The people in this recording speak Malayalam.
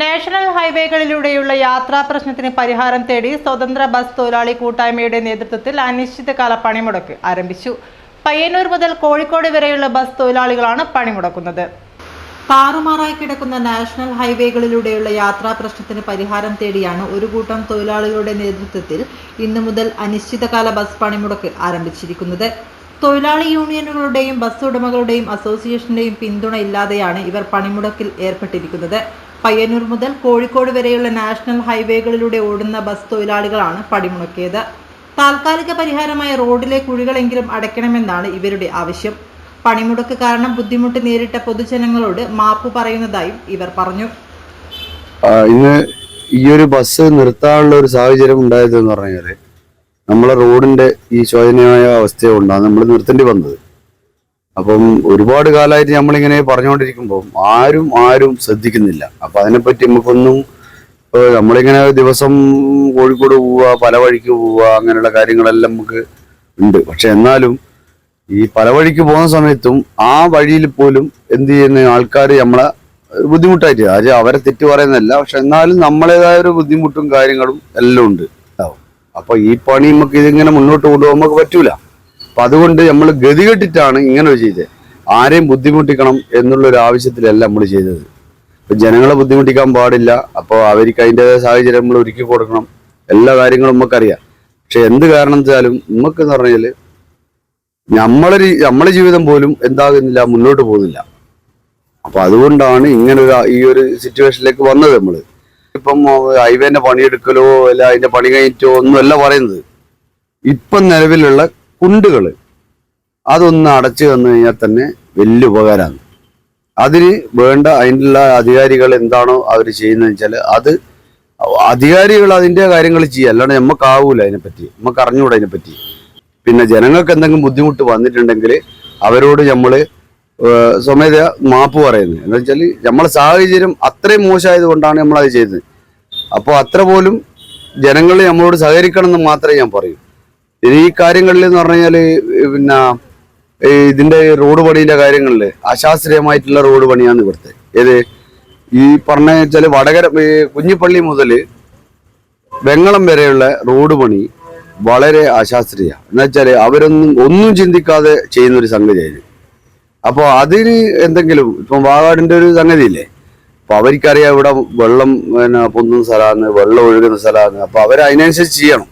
നാഷണൽ ഹൈവേകളിലൂടെയുള്ള യാത്രാ പ്രശ്നത്തിന് പരിഹാരം തേടി സ്വതന്ത്ര ബസ് തൊഴിലാളി കൂട്ടായ്മയുടെ നേതൃത്വത്തിൽ അനിശ്ചിതകാല പണിമുടക്ക് ആരംഭിച്ചു. പയ്യന്നൂർ മുതൽ കോഴിക്കോട് വരെയുള്ള ബസ് തൊഴിലാളികളാണ് പണിമുടക്കുന്നത്. താറുമാറായി കിടക്കുന്ന നാഷണൽ ഹൈവേകളിലൂടെയുള്ള യാത്രാ പ്രശ്നത്തിന് പരിഹാരം തേടിയാണ് ഒരു കൂട്ടം തൊഴിലാളികളുടെ നേതൃത്വത്തിൽ ഇന്നു മുതൽ അനിശ്ചിതകാല ബസ് പണിമുടക്ക് ആരംഭിച്ചിരിക്കുന്നത്. തൊഴിലാളി യൂണിയനുകളുടെയും ബസ് ഉടമകളുടെയും അസോസിയേഷന്റെയും പിന്തുണ ഇല്ലാതെയാണ് ഇവർ പണിമുടക്കിൽ ഏർപ്പെട്ടിരിക്കുന്നത്. പയ്യന്നൂർ മുതൽ കോഴിക്കോട് വരെയുള്ള നാഷണൽ ഹൈവേകളിലൂടെ ഓടുന്ന ബസ് തൊഴിലാളികളാണ് പടിമുടക്കിയത്. താൽക്കാലിക പരിഹാരമായ റോഡിലെ കുഴികളെങ്കിലും അടയ്ക്കണമെന്നാണ് ഇവരുടെ ആവശ്യം. പണിമുടക്ക് കാരണം ബുദ്ധിമുട്ട് നേരിട്ട പൊതുജനങ്ങളോട് മാപ്പ് പറയുന്നതായും ഇവർ പറഞ്ഞു. ഇന്ന് ഈ ഒരു ബസ് നിർത്താനുള്ള ഒരു സാഹചര്യം ഉണ്ടായത് എന്ന് പറഞ്ഞാൽ നമ്മളെ റോഡിന്റെ ഈ ശോചനീയമായ അവസ്ഥ കൊണ്ടാണ് നമ്മൾ നിർത്തേണ്ടി വന്നത്. അപ്പം ഒരുപാട് കാലമായിട്ട് നമ്മളിങ്ങനെ പറഞ്ഞുകൊണ്ടിരിക്കുമ്പോൾ ആരും ആരും ശ്രദ്ധിക്കുന്നില്ല. അപ്പൊ അതിനെപ്പറ്റി നമുക്കൊന്നും നമ്മളിങ്ങനെ ദിവസം കോഴിക്കോട് പോവുക പല വഴിക്ക് പോവുക അങ്ങനെയുള്ള കാര്യങ്ങളെല്ലാം നമുക്ക് ഉണ്ട്. പക്ഷെ എന്നാലും ഈ പല വഴിക്ക് പോകുന്ന സമയത്തും ആ വഴിയിൽ പോലും എന്ത് ചെയ്യുന്ന ആൾക്കാർ നമ്മളെ ബുദ്ധിമുട്ടായിട്ട് അത് അവരെ തെറ്റ് പറയുന്നതല്ല. പക്ഷെ എന്നാലും നമ്മളേതായ ഒരു ബുദ്ധിമുട്ടും കാര്യങ്ങളും എല്ലാം ഉണ്ട്. അപ്പോൾ അപ്പൊ ഈ പണി നമുക്ക് ഇതിങ്ങനെ മുന്നോട്ട് കൊണ്ടുപോകാൻ നമുക്ക് പറ്റൂല. അപ്പൊ അതുകൊണ്ട് നമ്മൾ ഗതികെട്ടിട്ടാണ് ഇങ്ങനെ ചെയ്തത് ആരെയും ബുദ്ധിമുട്ടിക്കണം എന്നുള്ള ഒരു ആവശ്യത്തിലല്ല നമ്മൾ ചെയ്തത്. ഇപ്പൊ ജനങ്ങളെ ബുദ്ധിമുട്ടിക്കാൻ പാടില്ല. അപ്പോൾ അവർക്ക് അതിന്റെതായ സാഹചര്യം നമ്മൾ ഒരുക്കി കൊടുക്കണം. എല്ലാ കാര്യങ്ങളും നമുക്കറിയാം. പക്ഷെ എന്ത് കാരണം വെച്ചാലും നമുക്ക് എന്ന് പറഞ്ഞാൽ നമ്മളെ നമ്മളെ ജീവിതം പോലും എന്താകുന്നില്ല മുന്നോട്ട് പോകുന്നില്ല. അപ്പൊ അതുകൊണ്ടാണ് ഇങ്ങനെ ഒരു ഈ ഒരു സിറ്റുവേഷനിലേക്ക് വന്നത് നമ്മൾ. ഇപ്പം ഹൈവേന്റെ പണിയെടുക്കലോ അല്ല അതിന്റെ പണി കഴിഞ്ഞിട്ടോ ഒന്നുമല്ല പറയുന്നത്. ഇപ്പം നിലവിലുള്ള കുണ്ടുകൾ അതൊന്ന് അടച്ചു തന്നു കഴിഞ്ഞാൽ തന്നെ വലിയ ഉപകാരമാണ്. അതിന് വേണ്ട അതിനുള്ള അധികാരികൾ എന്താണോ അവർ ചെയ്യുന്നത് വെച്ചാൽ അത് അധികാരികൾ അതിന്റെ കാര്യങ്ങൾ ചെയ്യുക. അല്ലാണ്ട് നമുക്കാവൂല അതിനെപ്പറ്റി. നമുക്ക് അറിഞ്ഞുകൂടാ അതിനെപ്പറ്റി. പിന്നെ ജനങ്ങൾക്ക് എന്തെങ്കിലും ബുദ്ധിമുട്ട് വന്നിട്ടുണ്ടെങ്കിൽ അവരോട് നമ്മൾ സ്വമേധ മാപ്പ് പറയുന്നത്. എന്താ വെച്ചാൽ നമ്മളെ സാഹചര്യം അത്രയും മോശമായത് കൊണ്ടാണ് നമ്മൾ അത് ചെയ്തത്. അപ്പോൾ അത്ര പോലും ജനങ്ങൾ നമ്മളോട് സഹകരിക്കണം എന്ന് മാത്രമേ ഞാൻ പറയൂ. ഈ കാര്യങ്ങളിൽ എന്ന് പറഞ്ഞു കഴിഞ്ഞാൽ പിന്നെ ഇതിന്റെ റോഡ് പണിയുടെ കാര്യങ്ങളിൽ അശാസ്ത്രീയമായിട്ടുള്ള റോഡ് പണിയാണ് ഇവിടുത്തെ. ഏത്? ഈ പറഞ്ഞ വെച്ചാൽ വടകര കുഞ്ഞിപ്പള്ളി മുതൽ വെങ്ങളം വരെയുള്ള റോഡ് പണി വളരെ അശാസ്ത്രീയ. എന്ന് വെച്ചാൽ അവരൊന്നും ഒന്നും ചിന്തിക്കാതെ ചെയ്യുന്ന ഒരു സംഗതിയായിരുന്നു. അപ്പോൾ അതിന് എന്തെങ്കിലും ഇപ്പം വാഗാടിന്റെ ഒരു സംഗതിയില്ലേ? അപ്പൊ അവർക്കറിയാം ഇവിടെ വെള്ളം പിന്നെ പൊന്നുന്ന സ്ഥലമാണ് വെള്ളം ഒഴുകുന്ന സ്ഥലമാണ്. അപ്പൊ അവർ അതിനനുസരിച്ച് ചെയ്യണം.